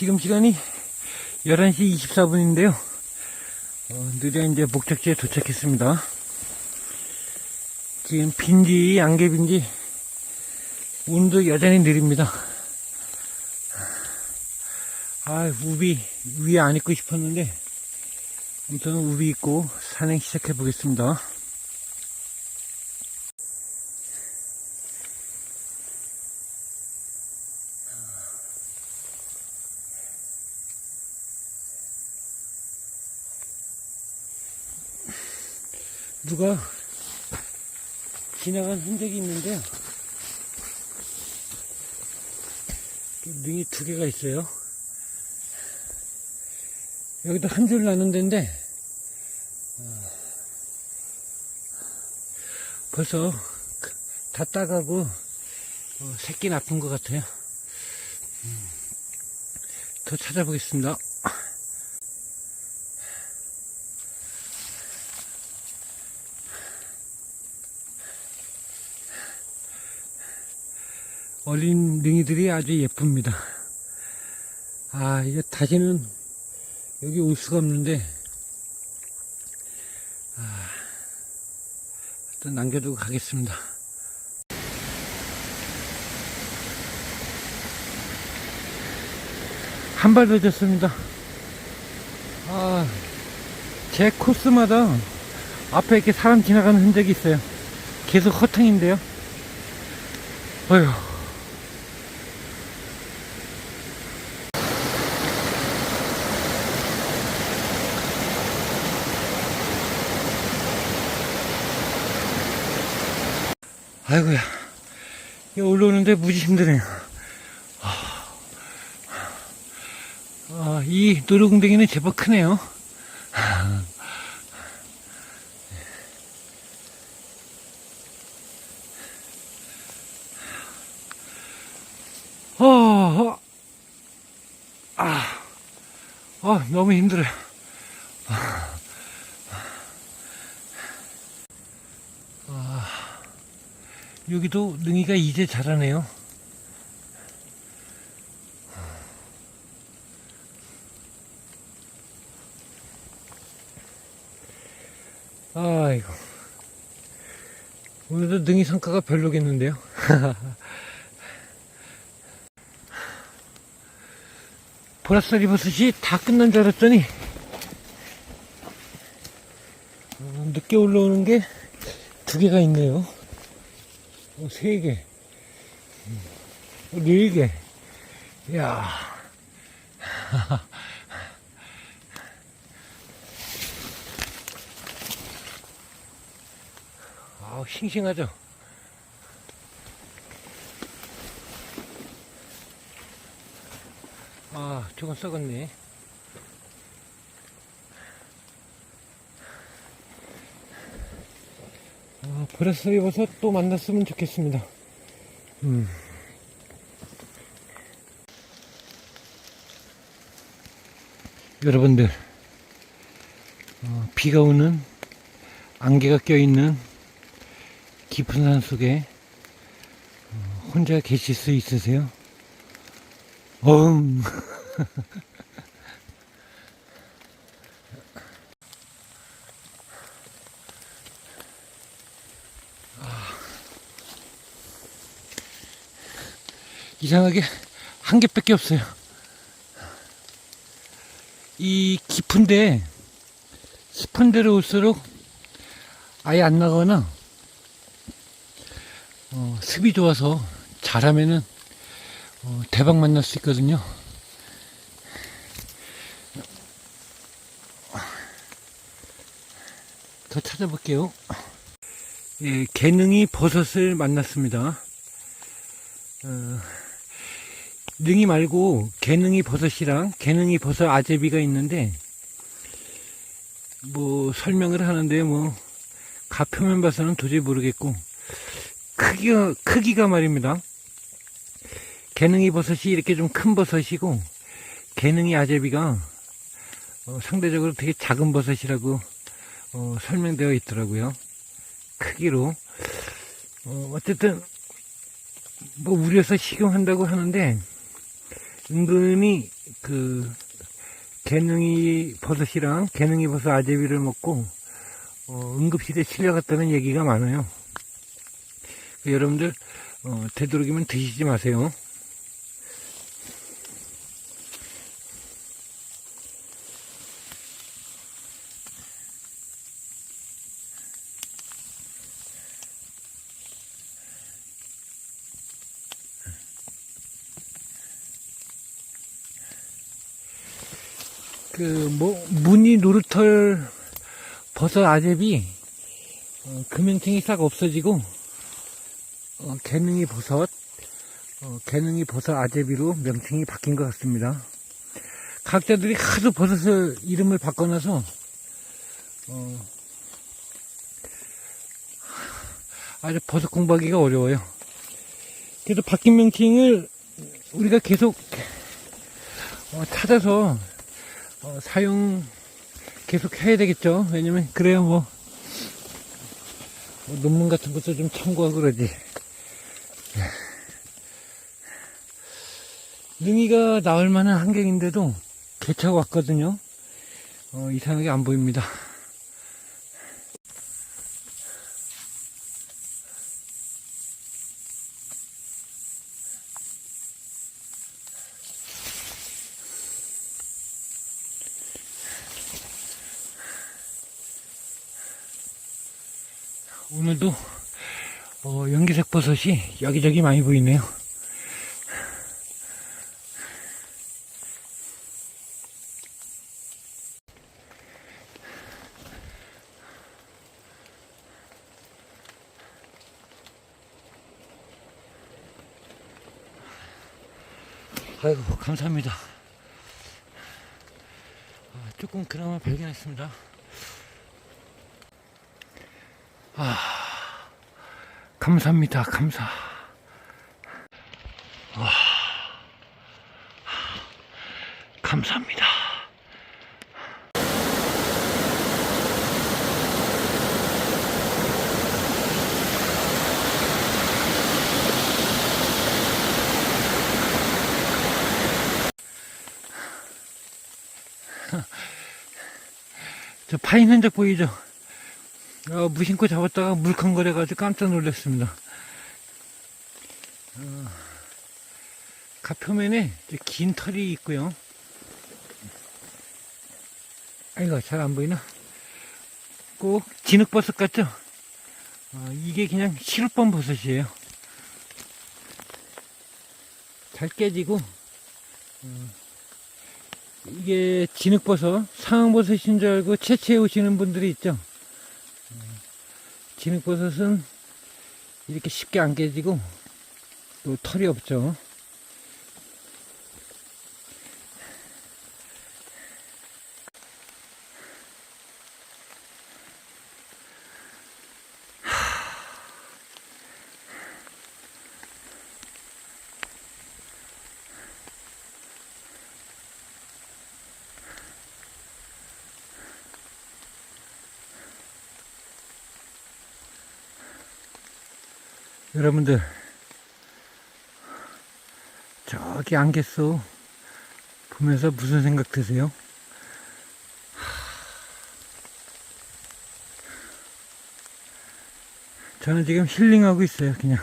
지금 시간이 11시 24분인데요. 어, 느려 이제 목적지에 도착했습니다. 지금 빈지, 안개빈지, 운도 여전히 느립니다. 아, 우비, 위에 안 입고 싶었는데, 아무튼 우비 입고 산행 시작해 보겠습니다. 누가 지나간 흔적이 있는데요. 능이 두 개가 있어요. 여기도 한 줄 나는 데인데, 어, 벌써 다 따가고, 어, 새끼 나쁜 것 같아요. 음, 더 찾아보겠습니다. 어린 능이들이 아주 예쁩니다. 아, 이거 다시는 여기 올 수가 없는데, 아, 일단 남겨두고 가겠습니다. 한발 늦었습니다. 아, 제 코스마다 앞에 이렇게 사람 지나가는 흔적이 있어요. 계속 허탕인데요. 어휴. 아이고야. 이거 올라오는데 무지 힘드네요. 아, 이 노루궁뎅이는 제법 크네요. 어, 어, 아, 아, 너무 힘들어요. 여기도 능이가 이제 자라네요. 아이고. 오늘도 능이 성과가 별로겠는데요. 보라살이 버섯이 다 끝난 줄 알았더니 어, 늦게 올라오는 게 두 개가 있네요. 어, 세 개. 어, 네 개. 이야. 아우, 싱싱하죠? 아, 저건 썩었네. 아, 버렸어 입어서 또 만났으면 좋겠습니다. 음. 여러분들, 어, 비가 오는 안개가 껴있는 깊은 산 속에 어, 혼자 계실 수 있으세요? 어흥. 이상하게 한 개밖에 없어요. 이 깊은데 습한 데로 올수록 아예 안 나거나 어, 습이 좋아서 잘하면은 어, 대박 만날 수 있거든요. 더 찾아볼게요. 예, 개능이 버섯을 만났습니다. 어, 능이 말고 개능이 버섯이랑 개능이 버섯 아제비가 있는데 뭐 설명을 하는데 뭐 가표면 봐서는 도저히 모르겠고 크기가 크기가 말입니다. 개능이 버섯이 이렇게 좀 큰 버섯이고 개능이 아제비가 어, 상대적으로 되게 작은 버섯이라고 어, 설명되어 있더라고요. 크기로 어, 어쨌든 뭐 우려서 식용한다고 하는데 은근히 그 개능이 버섯이랑 개능이 버섯 아제비를 먹고 어, 응급실에 실려갔다는 얘기가 많아요. 그 여러분들 어, 되도록이면 드시지 마세요. 그, 뭐, 무늬 노루털 버섯 아제비, 어, 금형증이 싹 없어지고, 어, 개능이 버섯, 어, 개능이 버섯 아제비로 명칭이 바뀐 것 같습니다. 각자들이 하도 버섯을 이름을 바꿔놔서, 어, 아주 버섯 공부하기가 어려워요. 그래도 바뀐 명칭을 우리가 계속 어, 찾아서 어, 사용 계속 해야 되겠죠. 왜냐면 그래야 뭐, 뭐 논문 같은 것도 좀 참고하고 그러지. 능이가 나올 만한 환경인데도 개차가 왔거든요. 어, 이상하게 안 보입니다. 오늘도 어, 연기색 버섯이 여기저기 많이 보이네요. 아이고 감사합니다. 아, 조금 그나마 발견했습니다. 아, 감사합니다. 감사. 와, 감사합니다. 저 파인 흔적 보이죠? 어, 무심코 잡았다가 물컹거려가지고 깜짝 놀랐습니다. 어, 갓표면에 이제 긴 털이 있고요. 아이고, 잘 안 보이나? 꼭 진흙버섯 같죠? 어, 이게 그냥 시루번 버섯이에요. 잘 깨지고, 어, 이게 진흙버섯, 상황버섯인 줄 알고 채취해 오시는 분들이 있죠? 진흙버섯은 이렇게 쉽게 안 깨지고 또 털이 없죠. 여러분들 저기 안개수 보면서 무슨 생각 드세요? 저는 지금 힐링하고 있어요 그냥